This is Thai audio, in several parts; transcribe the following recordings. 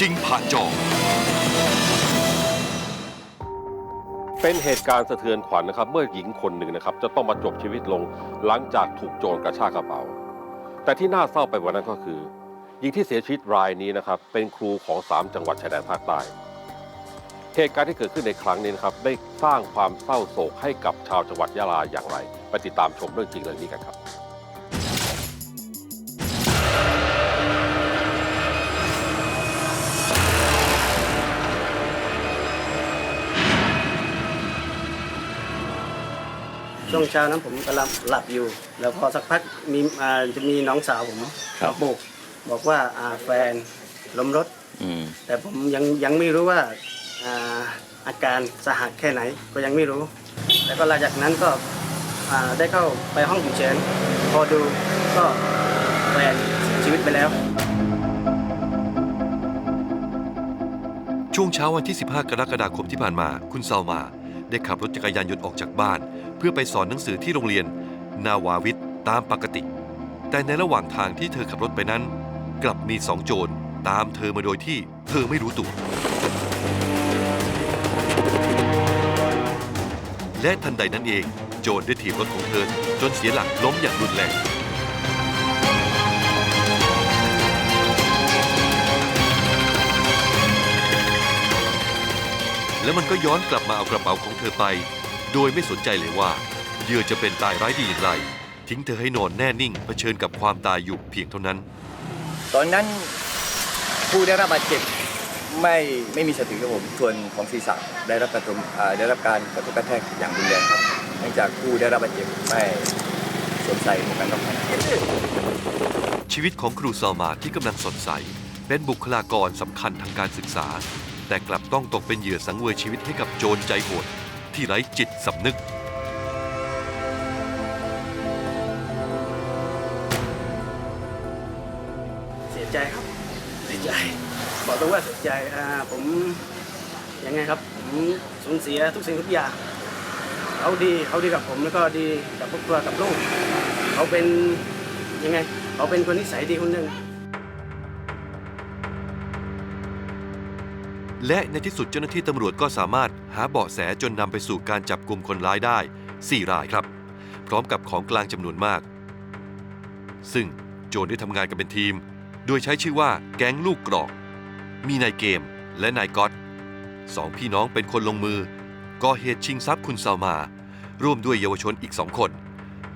จริงผ่านจอ เป็นเหตุการณ์สะเทือนขวัญนะครับ เมื่อหญิงคนหนึ่งนะครับ จะต้องมาจบชีวิตลงหลังจากถูกโจรกระชากกระเป๋า แต่ที่น่าเศร้าไปกว่านั้นก็คือ หญิงที่เสียชีวิตรายนี้นะครับ เป็นครูของ 3 จังหวัดชายแดนภาคใต้ เหตุการณ์ที่เกิดขึ้นในครั้งนี้นะครับ ได้สร้างความเศร้าโศกให้กับชาวจังหวัดยะลาอย่างไร ไปติดตามชมเรื่องจริงเรื่องนี้กันครับ ช่วงเช้านั้นผมกำลังหลับอยู่ แล้วพอสักพักมีอ่าจะมีน้องสาวผมครับ มาปลุกบอกว่าอ่าแฟนล้มรถ อืม แต่ผมยังยังไม่รู้ว่าอ่าอาการสาหัสแค่ไหนก็ยังไม่รู้ แล้วก็หลังจากนั้นก็อ่าได้เข้าไปห้องฉุกเฉินพอดูก็แฟนเสียชีวิตไปแล้ว ช่วงเช้าวันที่ 15 กรกฎาคมที่ผ่านมา คุณซาลมา ได้ขับรถจักรยานยนต์ออกจากบ้าน เพื่อไปสอนหนังสือที่โรงเรียน นาวาวิทย์ตามปกติ แต่ในระหว่างทางที่เธอขับรถไปนั้น กลับมีสองโจรตามเธอมาโดยที่เธอไม่รู้ตัว และทันใดนั้นเอง โจรได้ถีบรถของเธอ จนเสียหลักล้มอย่างรุนแรงแล้วมันก็ย้อนกลับมาเอากระเป๋าของเธอไป โดยไม่สนใจเลยว่าเหยื่อจะเป็นตายร้ายดีอย่างไร ทิ้งเธอให้นอนแน่นิ่งเผชิญกับความตายอยู่เพียงเท่านั้น ตอนนั้นผู้ได้รับบาดเจ็บไม่ไม่มีสติครับผมส่วนของศีรษะได้รับกระทบอ่าได้รับการกระทบกระแทกอย่างรุนแรงครับเนื่องจากผู้ได้รับบาดเจ็บไม่สวมใส่หมวกกันน็อกครับชีวิตของครูซาลมาที่กำลังสดใส เป็นบุคลากรสำคัญทางการศึกษา แต่กลับต้องตกเป็นเหยื่อสังเวยชีวิตให้กับโจรใจโหด ที่ไร้จิตสำนึก เสียใจครับ เสียใจบอกตรงว่าเสียใจอ่าผมยังไงครับผมสูญเสียทุกสิ่งทุกอย่างเขาดีเขาดีกับผมแล้วก็ดีกับครอบครัวกับลูกเขาเป็นยังไงเขาเป็นคนนิสัยดีคนหนึ่ง และในที่สุดเจ้าหน้าที่ตำรวจก็สามารถหาเบาะแสจนนำไปสู่การจับกลุ่มคนร้ายได้ 4 รายครับ พร้อมกับของกลางจำนวนมาก ซึ่งโจรได้ทำงานกันเป็นทีม โดยใช้ชื่อว่าแก๊งลูกกรอก มีนายเกมและนายก๊อตสองพี่น้องเป็นคนลงมือก่อเหตุชิงทรัพย์คุณซามา ร่วมด้วยเยาวชนอีกสองคน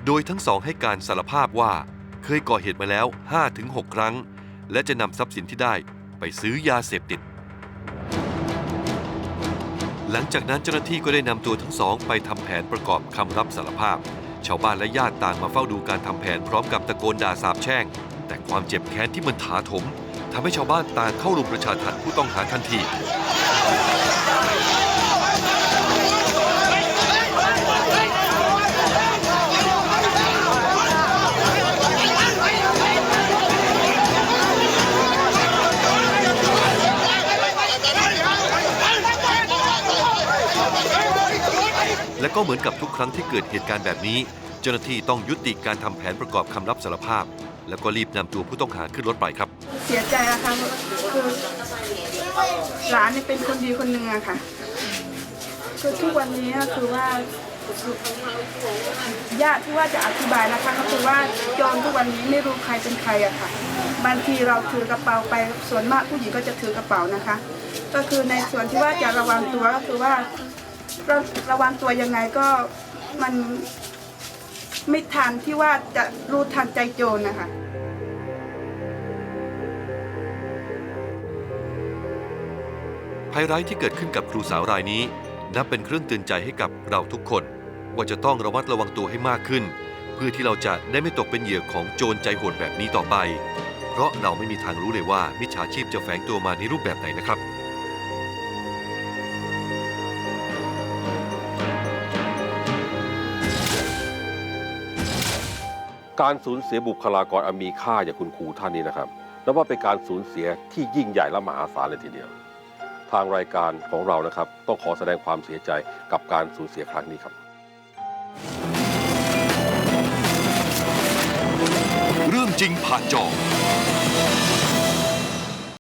โดยทั้งสองให้การสารภาพว่าเคยก่อเหตุมาแล้ว 5-6 ครั้ง และจะนำทรัพย์สินที่ได้ไปซื้อยาเสพติด หลังจากนั้นเจ้าหน้าที่ก็ได้นำตัวทั้งสอง ไปทำแผนประกอบคำรับสารภาพ ชาวบ้านและญาติต่างมาเฝ้าดูการทำแผนพร้อมกับตะโกนด่าสาบแช่ง แต่ความเจ็บแค้นที่มันถาถมทำให้ชาวบ้านต่างเข้ารุมประชาทันผู้ต้องหาทันที และก็เหมือนกับทุกครั้งที่เกิดเหตุการณ์แบบนี้ เจ้าหน้าที่ต้องยุติการทำแผนประกอบคำรับสารภาพ แล้วก็รีบนำตัวผู้ต้องหาขึ้นรถไปครับ เสียใจอะค่ะคือหลานเนี่ยเป็นคนดีคนหนึ่งอะค่ะคือทุกวันนี้คือว่าญาติที่ว่าจะอธิบายนะคะก็คือว่าโจรทุกวันนี้ไม่รู้ใครเป็นใครอะค่ะ บางทีเราถือกระเป๋าไปส่วนมากผู้หญิงก็จะถือกระเป๋านะคะ ก็คือในส่วนที่ว่าจะระวังตัวก็คือว่า ราระวังตัวยังไงก็มันไม่ทันที่ว่าจะรู้ทันใจโจรนะคะภัยร้ายที่เกิดขึ้นกับครูสาวรายนี้ นับเป็นเครื่องเตือนใจให้กับเราทุกคน ว่าจะต้องระมัดระวังตัวให้มากขึ้น เพื่อที่เราจะได้ไม่ตกเป็นเหยื่อของโจรใจโหดแบบนี้ต่อไป เพราะเราไม่มีทางรู้เลยว่ามิจฉาชีพจะแฝงตัวมาในรูปแบบไหนนะครับ การสูญเสียบุคลากรอันมีค่าอย่างคุณครูท่านนี้นะครับนับว่าเป็นการสูญเสียที่ยิ่งใหญ่และมหาศาลเลยทีเดียว ทางรายการของเรานะครับ ต้องขอแสดงความเสียใจกับการสูญเสียครั้งนี้ครับ เรื่องจริงผ่านจอ